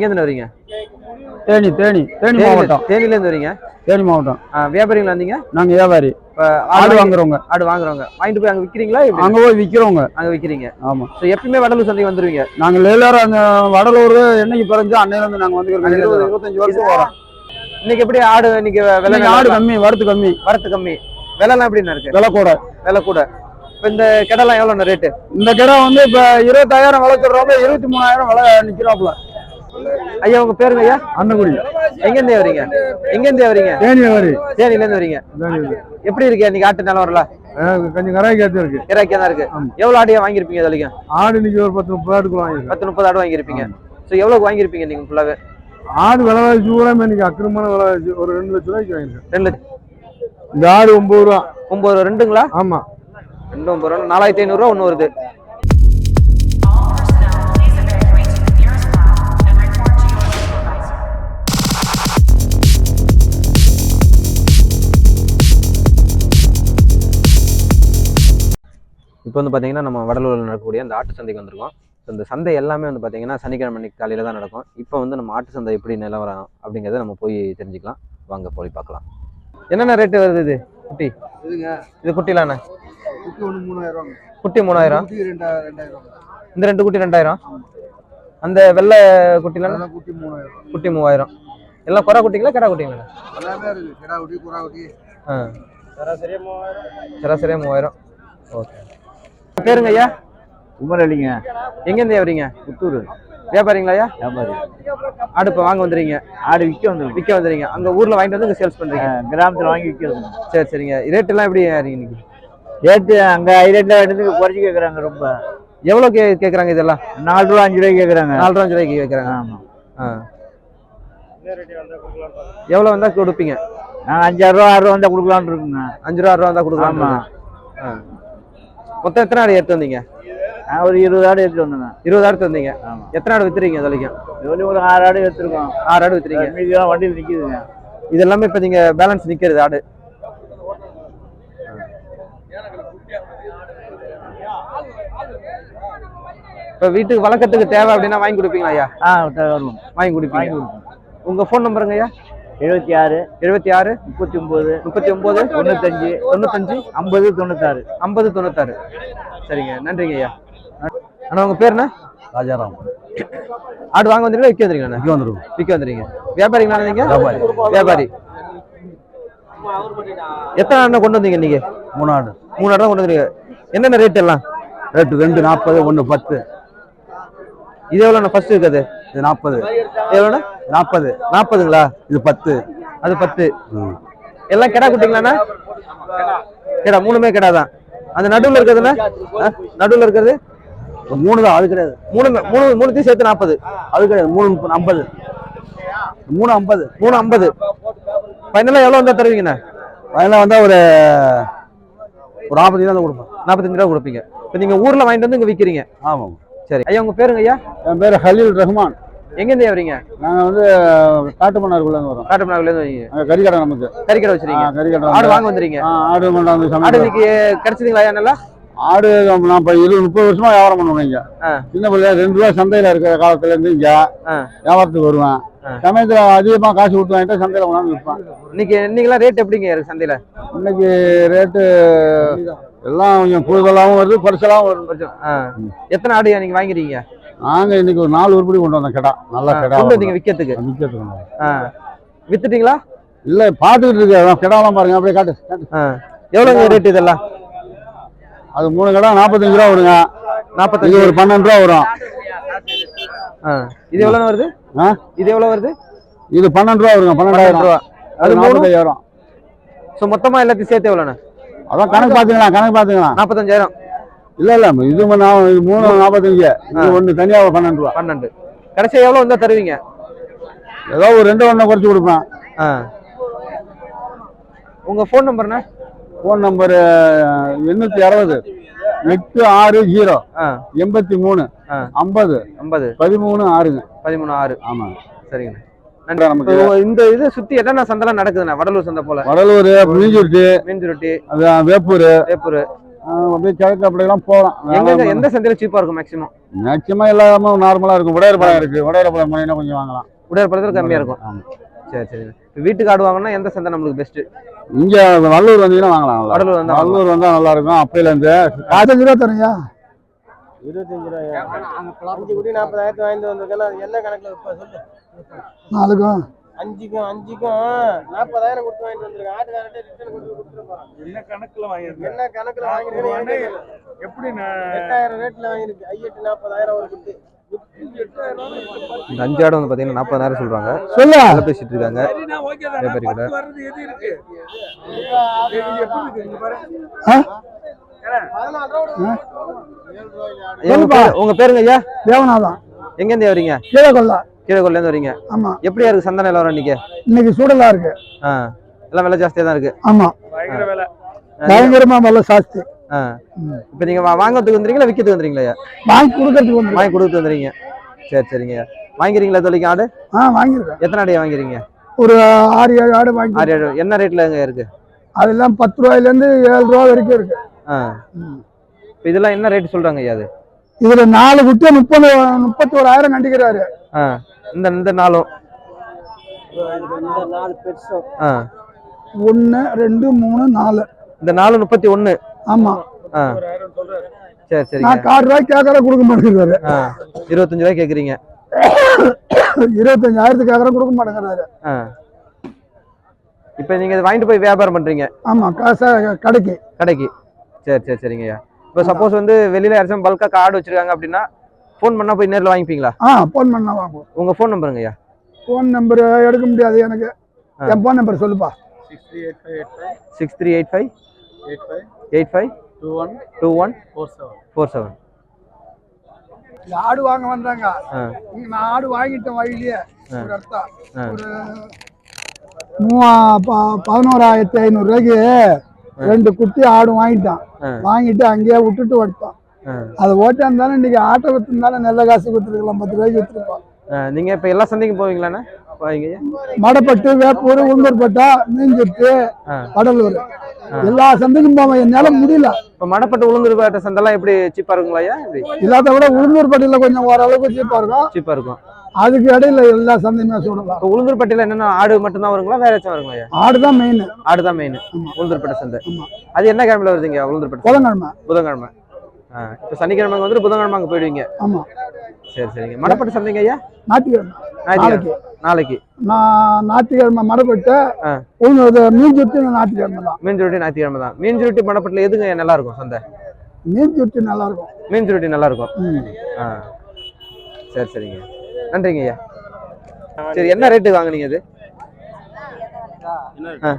எங்கேருந்து வரீங்க? தேனி தேனி தேனி மாவட்டம். தேனில இருந்து வரீங்க? தேனி மாவட்டம். வியாபாரிங்களா வந்தீங்க நாங்க வியாபாரி. ஆடு வாங்குறவங்க. ஆடு வாங்குறவங்க. வாங்கிட்டு போய் அங்க விக்கிறீங்களா எப்படி? அங்க போய் விக்கிறவங்க. அங்க விக்கிறீங்க. ஆமா. ஸோ எப்பயுமே வடலூர் சந்தைக்கு வந்துருவீங்க? நாங்க எல்லாரும் அந்த வடலூர் என்னைக்கு பிறஞ்சோ அன்னையில இருந்து நாங்க வந்து அன்னையில இருபது இருந்து இருபத்தஞ்சு வருஷம் வரோம். இன்னைக்கு எப்படி ஆடு இன்னைக்கு விலை ஆடு கம்மி வரத்து கம்மி. வரத்து கம்மி. விலைலாம் எப்படிண்ணா இருக்கு? விலை கூட. விலை கூட. இப்ப இந்த கிடலாம் எவ்வளோண்ணா ரேட்டு இந்த கடை வந்து இப்ப இருபத்தாயிரம் விலை சொல்றவங்க இருபத்தி மூணாயிரம் விலை நிக்கிறாப்புல. ஐயா உங்க பேருங்க ஐயா? அன்னகுடி. எங்கேருந்து வரீங்க? எங்கேருந்து வரீங்க? தேனி வியாபாரி தேனில இருந்து வரீங்க எப்படி இருக்கு? இன்னைக்கு ஆட்டு நிலவரல கொஞ்சம் கராய்க்கு ஏற்று இருக்கு. இறக்கியா தான் இருக்கு. எவ்வளவு ஆடியா வாங்கியிருப்பீங்க இது வரைக்கும் ஆடு இன்னைக்கு ஒரு பத்து முப்பது ஆடுக்கு வாங்கிருக்கேன் பத்து முப்பது ஆடு வாங்கியிருப்பீங்க. ஸோ எவ்வளவு வாங்கியிருப்பீங்க நீங்க ஃபுல்லாவே? ஆடு விலைவாசி பூரா இன்னைக்கு அக்கிரமான விலைவாசி ஒரு ரெண்டு லட்சம் ரூபாய்க்கு வாங்கிருக்கேன் ரெண்டு லட்சம் இந்த ஆடு ஒன்பது ரூபா. ஒன்பது ரூபா. ரெண்டுங்களா? ஆமா. ரெண்டு ஒன்பது ரூபா நாலாயிரத்தி ஐநூறுரூவா ஒன்று வருது. இப்போ வந்து பார்த்தீங்கன்னா நம்ம வடலூரில் நடக்கக்கூடிய அந்த ஆட்டு சந்தைக்கு வந்திருக்கோம். ஸோ இந்த சந்தை எல்லாமே வந்து பார்த்தீங்கன்னா சனிக்கிழமை அன்னைக்கு காலையில் தான் நடக்கும். இப்போ வந்து நம்ம ஆட்டு சந்தை எப்படி நிலவரம் அப்படிங்கிறத நம்ம போய் தெரிஞ்சுக்கலாம். வாங்க போய் பார்க்கலாம். என்னென்ன ரேட்டு வருது இது? குட்டி. இதுங்க. இது குட்டிலாண்ணே? குட்டி ஒன்று மூணாயிரம். குட்டி இந்த ரெண்டு குட்டி ரெண்டாயிரம்? அந்த வெள்ளை குட்டிலாம் குட்டி மூணாயிரம். குட்டி மூவாயிரம். எல்லாம் குறை குட்டிங்களா கிடா குட்டிங்களா எல்லாமே இருக்கு. கிடா குட்டி குறா குட்டி. ஆ. சராசரியா மூவாயிரம். சராசரியாக மூவாயிரம். ஓகே. பேருங்க ஐயா. உமர் அலிங்க எங்கேருந்து வரீங்க? புத்தூர். வியாபாரிங்களா ஐயா? வியாபாரி. ஆடு இப்போ வாங்க வந்துறீங்க. ஆடு விற்க வந்து விற்க வந்துறீங்க. அங்கே ஊரில் வாங்கிட்டு வந்து இங்கே சேல்ஸ் பண்ணுறீங்க கிராமத்தில் வாங்கி விற்கிறது சரி சரிங்க. ரேட் எல்லாம் எப்படி ஏறீங்க இன்னைக்கு? ரேட்டு அங்கே ஐரேட்டில் எடுத்து குறைச்சி கேட்குறாங்க ரொம்ப. எவ்வளோ கே கேட்குறாங்க இதெல்லாம்? நாலு ரூபா அஞ்சு ரூபாய்க்கு கேட்குறாங்க நாலு ரூபா அஞ்சு ரூபாய்க்கு கேட்குறாங்க ஆமாம் ஆ. எவ்வளோ வந்தால் கொடுப்பீங்க? நாங்கள் அஞ்சாறு ரூபா ஆறு ரூபா வந்தால் கொடுக்கலான்னு இருக்குங்க. அஞ்சு ரூபா ஆறு ரூபா வந்தால் கொடுக்கலாம் ஆமாம் ஆ. மொத்தம் எத்தனை ஆடு எடுத்து வந்தீங்க? நான் ஒரு இருபது ஆடு எடுத்துட்டு வந்தேங்க இருபது ஆடு எடுத்து வந்தீங்க எத்தனை ஆடு வித்துறீங்க இது வரைக்கும் இது ஒரு ஆறு ஆடு எடுத்துருக்கோம் ஆறு ஆடு வித்துறீங்க மீதியெல்லாம் வண்டியில் நிற்கிதுங்க இது எல்லாமே இப்போ நீங்க பேலன்ஸ் நிக்கிறது ஆடு. இப்போ வீட்டுக்கு வளர்க்கறதுக்கு தேவை அப்படின்னா வாங்கி கொடுப்பீங்களா ஐயா? ஆ வாங்கி கொடுப்பீங்க. கொடுப்போம். உங்க ஃபோன் நம்பருங்க ஐயா? எழுபத்தி ஆறு எழுபத்தி ஆறு? முப்பத்தி ஒம்பது முப்பத்தி ஒன்பது தொண்ணூத்தஞ்சு தொண்ணூத்தஞ்சு ஐம்பது தொண்ணூத்தாறு. ஐம்பது தொண்ணூத்தாறு. சரிங்க நன்றிங்க ஐயா. அண்ணா உங்க பேர் என்ன? ராஜாராம். ஆடு வாங்க வந்துருக்கீங்களா? விற்க வந்துருக்கீங்களா இங்கே வந்துடும் விற்க வந்துறீங்க வியாபாரிங்களா நீங்க? வியாபாரி. வியாபாரி. எத்தனை ஆடு கொண்டு வந்தீங்க நீங்க மூணு ஆடு. மூணு ஆடு தான் கொண்டு வந்தீங்க என்னென்ன ரேட் எல்லாம்? ரேட்டு ரெண்டு நாற்பது ஒன்று பத்து. இது எவ்வளோண்ணா ஃபர்ஸ்ட் இருக்குது இது நாற்பது. எவ்வளோண்ணா? நாற்பது. நாற்பதுங்களா? இது பத்து. அது பத்து. எல்லாம் கிடா குட்டிங்களாண்ணா? கிடா மூணுமே கிடா தான். அந்த நடுவில் இருக்கிறதுண்ணா நடுவில் இருக்கிறது? மூணு தான் அது கிடையாது. மூணு மூணு மூணுத்தையும் சேர்த்து நாற்பது. அது கிடையாது. மூணு முப்பது ஐம்பது. மூணு ஐம்பது. மூணு ஐம்பது. ஃபைனலாக எவ்வளோ வந்தால் தருவீங்கண்ணா? அதெல்லாம் வந்தால் ஒரு ஒரு நாற்பது தான் கொடுப்பேன். நாற்பத்தஞ்சு ரூபா கொடுப்பீங்க. இப்போ நீங்கள் ஊரில் வாங்கிட்டு வந்து இங்கே விற்கிறீங்க ஆமாம். சரி. ஐயா உங்கள் பேருங்க ஐயா? என் பேர் ஹலீல் ரஹ்மான். எங்கேருந்து வரீங்க? நாங்கள் வந்து காட்டுமன்னாருக்குள்ளேருந்து வரோம். காட்டுமன்னாவிலேருந்து வரீங்க. அங்கே கறிக்கடை நமக்கு. கறிக்கடை வச்சுருக்கீங்க. கறிக்கடை ஆடு வாங்க வந்துறீங்க ஆடு கொண்டாந்து ஆடு இன்னைக்கு கிடைச்சதுங்களா ஐயா நல்லா? ஆடு நான் இப்போ இருபது முப்பது வருஷமா வியாபாரம் பண்ணுவேன் இங்க. சின்ன பிள்ளை ரெண்டு ரூபா சந்தையில இருக்கிற காலத்துல இருந்து இங்க. வியாபாரத்துக்கு வருவேன். சமயத்துல அதிகமா காசு கொடுத்து வாங்கிட்டு சந்தையில கொண்டாந்து விற்பேன். இன்னைக்கு இன்னைக்கெல்லாம் ரேட் எப்படிங்க சந்தையில்? இன்னைக்கு ரேட்டு எல்லாம் கொஞ்சம் கூடுதலாகவும் வருது குறைச்சலாகவும் வருது கொஞ்சம் ஆ. எத்தனை ஆடு நீங்க வாங்கிறீங்க நாங்க இன்னைக்கு ஒரு நாலு உருப்படி கொண்டு வந்தோம் கடா. நல்ல கடா கொண்டு வந்தீங்க விற்கிறதுக்கு விற்கிறதுக்கு வித்துட்டீங்களா? இல்ல பாத்துக்கிட்டு இருக்கு கிடாலாம் பாருங்க. அப்படியே காட்டு எவ்வளோங்க ரேட் இதெல்லாம்? அது மூணு கடா நாற்பத்தஞ்சு ரூபா வருங்க. நாற்பத்தஞ்சு ஒரு பன்னெண்டு ரூபா வரும். இது எவ்வளோ வருது? ஆ? இது எவ்வளோ வருது? இது பன்னெண்டு ரூபா வருங்க பன்னெண்டாயிரம். ரூபா. அது மூணு? நாற்பத்தையாயிரம் ஸோ மொத்தமாக எல்லாத்தையும் சேர்த்து எவ்வளோண்ணா? அதான் கணக்கு பாத்துக்கலாம் கணக்கு பாத்துக்கலாம் நாற்பத்தஞ்சாயிரம் இல்ல இல்ல இது இது மூணு நாற்பத்தஞ்சு இது ஒண்ணு தனியா ஒரு பன்னெண்டு ரூபா. பன்னெண்டு. கடைசியாக எவ்வளோ வந்தால் தருவீங்க? ஏதோ ஒரு ரெண்டு ஒண்ணு குறைச்சு கொடுப்பேன். ஆ. உங்கள் ஃபோன் நம்பர்ண்ணா ஃபோன் நம்பர் எண்ணூத்தி அறுபது. எட்டு ஆறு ஜீரோ எண்பத்தி மூணு. ஐம்பது. ஐம்பது. பதிமூணு ஆறுங்க. பதிமூணு ஆறு. ஆமாங்க. சரிங்கண்ணா இந்த இது சுற்றி என்னென்ன சந்தைலாம் நடக்குதுண்ணா? வடலூர் சந்தை போல. வடலூர் மீஞ்சுருட்டி மீன்சுருட்டி அது வேப்பூர். வேப்பூர். அப்படியே கிழக்கு அப்படியெல்லாம் போகலாம். எங்க எந்த சந்தையில சீப்பா இருக்கும் மேக்ஸிமம் மேக்சிமம் எல்லாமே நார்மலா இருக்கும். உடையர் பழம் இருக்கு. உடையர் பழம் மணினா கொஞ்சம் வாங்கலாம். உடையார் பழத்துல கம்மியா இருக்கும். சரி சரி. வீட்டுக்கு ஆடு வாங்கினா எந்த சந்தை நம்மளுக்கு பெஸ்ட் இங்க வள்ளூர் வந்தீங்கன்னா வாங்கலாம். வடலூர் வந்தா. வள்ளூர் வந்தா நல்லா இருக்கும். அப்பையில இருந்து. பதினஞ்சு ரூபா தரீங்க இருபத்தஞ்சு ரூபாயா? நாற்பதாயிரத்து வாங்கிட்டு வந்திருக்கேன் என்ன கணக்குல நாலுக்கும். அஞ்சுக்கும் அஞ்சுக்கும் நாற்பதாயிரம் கொடுத்து வாங்கிட்டு வந்திருக்கேன். ஆட்டுக்காரர்கிட்ட ரிட்டர்ன் கொடுத்து கொடுத்துருப்பான் என்ன கணக்குல வாங்கியிருக்கேன் என்ன கணக்குல வாங்கிருக்கேன் எப்படி எட்டாயிரம் ரேட்ல வாங்கிருக்கு ஐயெட்டு நாற்பதாயிரம் ஒரு குட்டி இந்த அஞ்சு ஆடு வந்து பாத்தீங்கன்னா நாற்பதாயிரம் சொல்றாங்க. சொல்லு. நல்லா பேசிட்டு இருக்காங்க. சரி நான் ஓகே தான். வியாபாரி கூட. உங்க பேரு- உங்க பேருங்க ஐயா தேவனாதான். எங்க இருந்து வரீங்க கீழே கொள்ளா. கீழே இருந்து வரீங்க. ஆமா. எப்படியா இருக்கு சந்தை நிலவரம் இன்னைக்கு? இன்னைக்கு சூடலா இருக்கு. ஆ எல்லாம் விலை ஜாஸ்தியா தான் இருக்கு. ஆமா. பயங்கர வேலை. பயங்கரமா சாஸ்தி ஆ. இப்போ நீங்க வாங்கறதுக்கு வந்துறீங்களா விக்கிறதுக்கு வந்துறீங்களா வாங்கி கொடுக்கறதுக்கு வந்து வாங்கி கொடுத்து வந்துறீங்க சரி சரிங்க வாங்கிறீங்களா தொலைக்கு ஆடு? ஆ வாங்கியிருக்கேன். எத்தனை ஆடு வாங்கிறீங்க ஒரு ஆறு ஏழு ஆடு வாங்கி ஆறு ஏழு என்ன ரேட்ல இருக்கு அதெல்லாம் பத்து ரூபாயில இருந்து ஏழு ரூபா வரைக்கும் இருக்கு. இதெல்லாம் என்ன ரேட் சொல்றாங்க ஐயா அது? இதுல நாலு குட்டி முப்பது முப்பத்தி ஓராயிரம் கண்டிக்கிறாரு இந்த இந்த நாளும். ஒன்னு ரெண்டு மூணு நாலு. இந்த நாலு முப்பத்தி ஒண்ணு ஆமா சரி சரிங்க. நான் கார் ரூபாய்க்கு கேட்கற கொடுக்க மாட்டேங்கிறாரு. இருபத்தஞ்சு ரூபாய் கேக்குறீங்க. இருபத்தஞ்சாயிரத்துக்கு கேட்கற கொடுக்க மாட்டேங்கிறாரு. இப்போ நீங்க இதை வாங்கிட்டு போய் வியாபாரம் பண்றீங்க. ஆமா காசா கடைக்கு. கடைக்கு. சரி சரி சரிங்க ஐயா இப்போ சப்போஸ் வந்து வெளியில யாராச்சும் பல்கா கார்டு வச்சிருக்காங்க அப்படின்னா ஃபோன் பண்ணா போய் நேர்ல வாங்கிப்பீங்களா? ஆ ஃபோன் பண்ணா வாங்குவோம். உங்க ஃபோன் நம்பருங்க ஐயா. ஃபோன் நம்பர் எடுக்க முடியாது எனக்கு. என் ஃபோன் நம்பர் சொல்லுப்பா. Six three eight five eight five two one two one four seven four seven ஆடு வாங்க வந்தாங்க. நான் ஆடு வாங்கிட்டேன் வழியிலேயே ஆ. ஒரு ஆ. ஒரு பதினோராயிரத்தி ஐநூறு ரூபாய்க்கு ரெண்டு குட்டி ஆடு வாங்கிட்டான். வாங்கிட்டு அங்கேயே விட்டுட்டு ஆ. அதை ஓட்டி இருந்தாலும் இன்னைக்கு ஆட்டோ வித்துருந்தாலும் நல்ல காசு கொடுத்துருக்கலாம் பத்து ரூபாய்க்கு வித்துருப்பான். ஆ, நீங்க இப்போ எல்லா சந்தைக்கும் போவீங்களாண்ணே? மடப்பட்டு வேப்பூர் உளுந்தூர்பேட்டை மீஞ்சுட்டு ஆ. கடலூர் எல்லா சந்தைக்கும் போவேன் என்னால முடியல. இப்போ மடப்பட்டு உளுந்தூர்பேட்டை சந்தைலாம் எப்படி சீப்பா இருக்குங்களா இல்லாத விட உளுந்தூர்பேட்டையில கொஞ்சம் ஓரளவுக்கு சீப்பா இருக்கும். சீப்பா இருக்கும். அதுக்கு இடையில எல்லா சந்தையுமே சொல்லலாம் உளுந்தூர்பேட்டையில என்னென்ன ஆடு மட்டும்தான் வருங்களா வேற ஏதாச்சும் வருங்களா ஆடு தான் மெயின் ஆடு தான் மெயின் உளுந்தூர்பேட்டை சந்தை. அது என்ன கிழமையில வருதுங்க உளுந்தூர்பேட்டை? புதன்கிழமை. புதன்கிழமை. இப்போ சனிக்கிழமை வந்துட்டு புதன்கிழமை அங்கே போயிடுவீங்க. ஆமா. சரி சரிங்க. மடப்பட்டு சந்தைங்க ஐயா? ஞாயிற்றுக்கிழமை. நாளைக்கு. நான் ஞாயிற்றுக்கிழமை மடப்பட்டு மீன் சுற்றி ஞாயிற்றுக்கிழமை தான். மீன் சுருட்டி ஞாயிற்றுக்கிழமை தான். மீன் சுருட்டி மடப்பட்டில் எதுங்க நல்லா இருக்கும் சந்தை? மீன் சுற்றி நல்லா இருக்கும் மீன் சுருட்டி நல்லா இருக்கும் சரி சரிங்க. நன்றிங்க ஐயா. சரி என்ன ரேட்டு வாங்குனீங்க ஆ.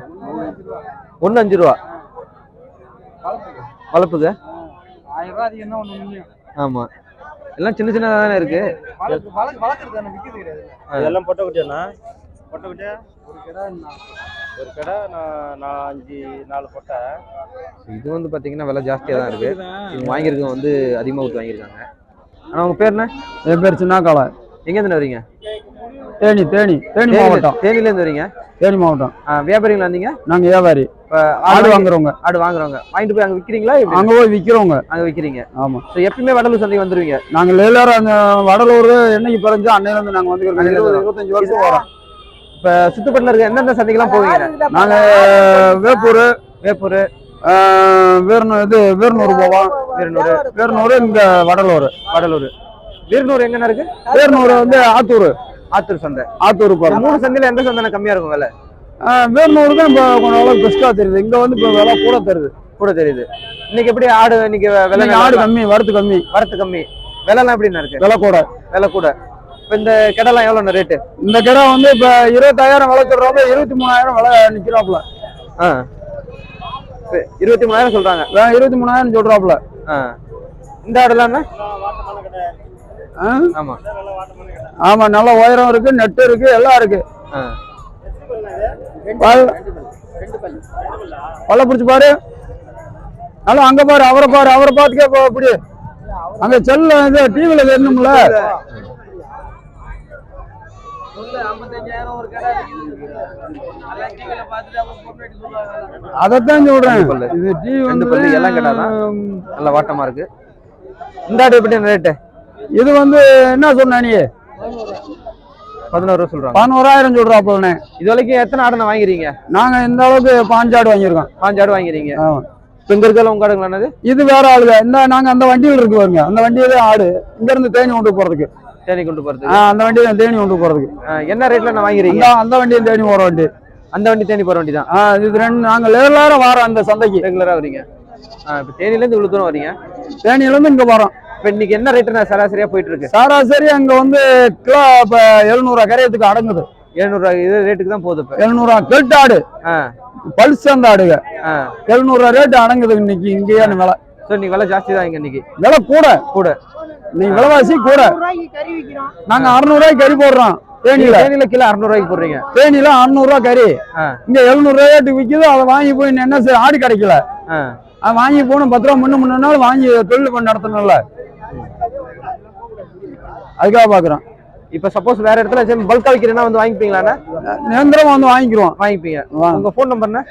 ஒன்று அஞ்சு ரூபா. வளர்ப்புங்க ஆயிரம் ரூபா அதிகம் தான் ஒன்று ஆமா. எல்லாம் சின்ன சின்னதாக தானே இருக்கு. இதெல்லாம் பொட்டை குட்டியாண்ணா பொட்டை குட்டியா? ஒரு கடை ஒரு கடை நான் நான் அஞ்சு நாலு பொட்டை இது வந்து பாத்தீங்கன்னா விலை ஜாஸ்தியாக தான் இருக்கு. இவங்க வாங்கியிருக்கவங்க வந்து அதிகமாக விட்டு வாங்கியிருக்காங்க. ஆனால் உங்க பேர் என்ன? என் பேர் சின்னாக்கால எங்கேருந்து வரீங்க? தேனி தேனி தேனி மாவட்டம். தேனிலேருந்து வரீங்க? தேனி மாவட்டம். வியாபாரிங்களா வந்தீங்க? நாங்க வியாபாரி. ஆடு வாங்குறவங்க. ஆடு வாங்குறவங்க. வாங்கிட்டு போய் அங்கே விற்கிறீங்களா அங்க போய் விக்கிறவங்க. அங்கே விற்கிறீங்க ஆமா. ஸோ எப்பயுமே வடலூர் சந்தைக்கு வந்துருவீங்க? நாங்க லேலர் அந்த வடலூர் என்னைக்கு பிறஞ்சோ அன்னையில இருந்து நாங்க வந்து இருபத்தஞ்சு வருஷம் வரோம். இப்போ சுத்துப்பட்டில் இருக்க எந்தெந்த சந்தைக்கெல்லாம் போவீங்க? நாங்க வேப்பூர் வேப்பூர். வீரனூர் இது வீரனூர் போவோம். வீரனூர் வீரனூர் இந்த வடலூர். வடலூர். வீரனூர் எங்கண்ணா இருக்கு? வீரனூர் வந்து ஆத்தூர். ஆத்தூர் சந்தை. ஆத்தூர் போறோம். மூணு சந்தையில எந்த சந்தை கம்மியா இருக்கும் விலை? வீரனூர் தான் இப்போ கொஞ்சம் அளவு பெஸ்டா தெரியுது. இங்க வந்து இப்போ விலை கூட தருது கூட தெரியுது. இன்னைக்கு எப்படி ஆடு இன்னைக்கு விலை ஆடு கம்மி வரத்து கம்மி. வரத்து கம்மி. விலைலாம் எப்படிண்ணா இருக்கு? விலை கூட. விலை கூட. இப்போ இந்த கிடலாம் எவ்வளோண்ணா ரேட்டு இந்த கடை வந்து இப்ப இருபத்தாயிரம் விலை சொல்றவங்க இருபத்தி மூணாயிரம் விலை நிக்கிறாப்புல. ஆ. இருபத்தி மூணாயிரம் சொல்றாங்க. வே- இருபத்தி மூணாயிரம் சொல்றாப்புல. ஆ. இந்த ஆடுலாம்ண்ணா வாட்டமான கடை ஆ? ஆமா. நல்ல உயரம் இருக்கு நெட் இருக்கு எல்லாம் இருக்கு. பல்ல பிடிச்சு பாரு. நல்லா அங்க பாரு அவரை பாரு அவரை பார்த்துக்கே அப்படி அங்க செல்ல இது டிவில தெரியணும்ல அதைத்தான் சொல்றேன். இது டீ ரெண்டு வந்து பல்லு இளம் கிடா தான். நல்ல வாட்டமா இருக்கு. இந்த ரேட்டு இது வந்து என்ன சொன்ன நீ? பதினோரு சொல்றாங்க. பதினோராயிரம் சொல்றாப்புலண்ணே இது வரைக்கும் எத்தனை ஆடு நான் வாங்கிறீங்க நாங்க இந்த அளவுக்கு பாஞ்சாடு வாங்கியிருக்கோம். பாஞ்சு ஆடு வாங்கிறீங்க. இப்ப இங்க இருக்கிற உங்க ஆடுங்களா என்னது? இது வேற ஆளுங்க இந்த நாங்க அந்த வண்டியில் இருக்கு பாருங்க. அந்த வண்டியில ஆடு. இங்க இருந்து தேனி கொண்டு போறதுக்கு. தேனி கொண்டு போறது ஆ, அந்த வண்டியில தேனி கொண்டு போறதுக்கு. என்ன ரேட்ல நான் வாங்கிறீங்க அந்த வண்டியும் தேனி போற வண்டி. அந்த வண்டி தேனி போற வண்டி தான். இது ரெண்டு நாங்க ரெகுலரா வரோம் அந்த சந்தைக்கு. ரெகுலரா வரீங்க. இப்ப தேனில இருந்து இவ்வளவு தூரம் வரீங்க? தேனியில இருந்து இங்க போறோம் இப்ப இன்னைக்கு என்ன ரேட்டு நான் சராசரியா போயிட்டு இருக்கு சராசரி அங்க வந்து கிலோ இப்ப எழுநூறுவா கரையத்துக்கு அடங்குது. எழுநூறு இது ரேட்டுக்கு தான் போகுது இப்ப. எழுநூறுவா கெட்டு ஆடு. பல்ஸ் அந்த ஆடுங்க. எழுநூறுவா ரேட்டு அடங்குது இன்னைக்கு இங்கேயே விலை. சோ இன்னைக்கு விலை ஜாஸ்தி தான் இங்க இன்னைக்கு. விலை கூட. கூட. நீங்க விலைவாசி கூட. நாங்க அறுநூறுவாய்க்கு கறி போடுறோம். தேனியில. தேனில கிலோ அறுநூறு ரூபாய்க்கு போடுறீங்க. தேனியில அறுநூறுவா கறி. இங்க எழுநூறு ரேட்டுக்கு விக்குது. அதை வாங்கி போய் என்ன ஆடு கிடைக்கல. வாங்கி போகணும். பத்து ரூபா முன்ன முன்ன நாள் வாங்கி தொழில் பண்ண நடத்தணும்ல. அதுக்காக பாக்குறோம். இப்ப சப்போஸ் வேற இடத்துல சரி பல்கா விக்கிறேன்னா வந்து வாங்கிப்பீங்களாண்ணா நிரந்தரமா வந்து வாங்கிக்கிறோம் வாங்கிப்பீங்க. வாங்க. உங்க ஃபோன் நம்பர்னா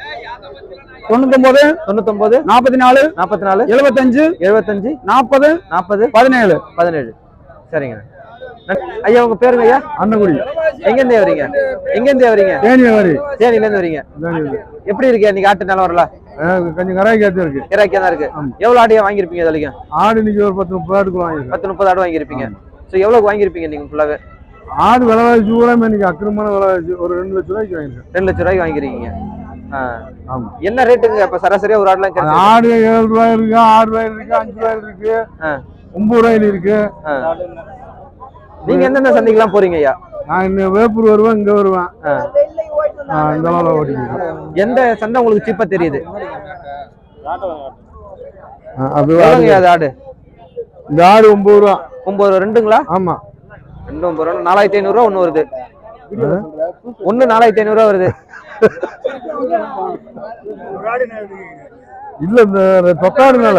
தொண்ணூத்தொன்பது தொண்ணூத்தொன்பது நாற்பத்தி நாலு நாற்பத்தி நாலு எழுபத்தஞ்சு எழுபத்தஞ்சு நாற்பது நாற்பது பதினேழு. பதினேழு. சரிங்க. ஐயா உங்க பேருங்க ஐயா? அன்னகுடி. எங்க இருந்தே வரீங்க? எங்க இருந்தே வரீங்க? தேனி வரி தேனில இருந்து வரீங்க. எப்படி இருக்கு? இன்னைக்கு ஆட்டு நிலவரல கொஞ்சம் கராய் கேட்டு இருக்கு. கிராக்கியா தான் இருக்கு. எவ்வளவு ஆடியா வாங்கியிருப்பீங்க இது வரைக்கும் ஆடு இன்னைக்கு ஒரு பத்து முப்பது ஆடுக்கு வாங்கிருக்கேன் பத்து முப்பது ஆடு வாங்கியிருப்பீங்க. ஸோ எவ்வளவு வாங்கியிருப்பீங்க நீங்க ஃபுல்லாவே ஆடு விலைவாசி பூரா இன்னைக்கு அக்கிரமான விலைவாசி ஒரு ரெண்டு லட்ச ரூபாய்க்கு வாங்கிருக்கேன் ரெண்டு லட்ச ரூபாய்க்கு வாங்கிருக்கீங்க. என்ன ரேட்டுங்க? இப்ப சராசரியா ஒரு ஆடுலாம் ஆடு ஏழு ரூபாய் இருக்கு ஆறு ரூபாய் இருக்கு அஞ்சு ரூபாய் இருக்கு. ஒன்பது ரூபாயில இருக்கு. நீங்க எந்தெந்த சந்தைக்கெல்லாம் போறீங்க ஐயா? நான் வேப்பூர் வருவேன் இங்க வருவேன். இந்த அளவுல ஓட்டிக்கிறேன் எந்த சந்தை உங்களுக்கு சீப்பா தெரியுது? அது எவ்வளவுங்க அது ஆடு? இந்த ஆடு ஒன்பது ரூபா. ஒன்பது ரூபா ரெண்டுங்களா? ஆமா. ரெண்டு ஒன்பது ரூபா. நாலாயிரத்தி ஐநூறு ரூபா ஒண்ணு வருது. ஒண்ணு நாலாயிரத்தி ஐநூறு ரூபா வருது. இல்ல இந்த தொக்காடுனால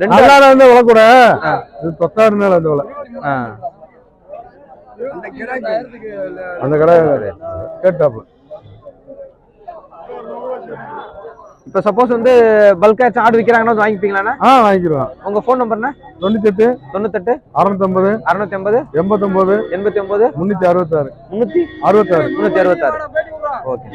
ரெண்டு நல்லா வந்து விலை கூட. தொக்காடுனால அந்த விலை. அந்த கடை கேட்டாப்பு இப்ப சப்போஸ் வந்து பல்கா ஆடு விக்கிறாங்கன்னா வந்து வாங்கிப்பீங்களாண்ணா ஆ வாங்கிக்கிறோம். உங்க ஃபோன் நம்பர்னா தொண்ணூத்தெட்டு தொண்ணூத்தெட்டு அறுநூத்தம்பது அறுநூத்தி ஐம்பது எண்பத்தொன்பது எண்பத்தி ஒன்பது முன்னூத்தி அறுபத்தாறு. முன்னூத்தி அறுபத்தாறு. முன்னூத்தி அறுபத்தாறு. ஓகே.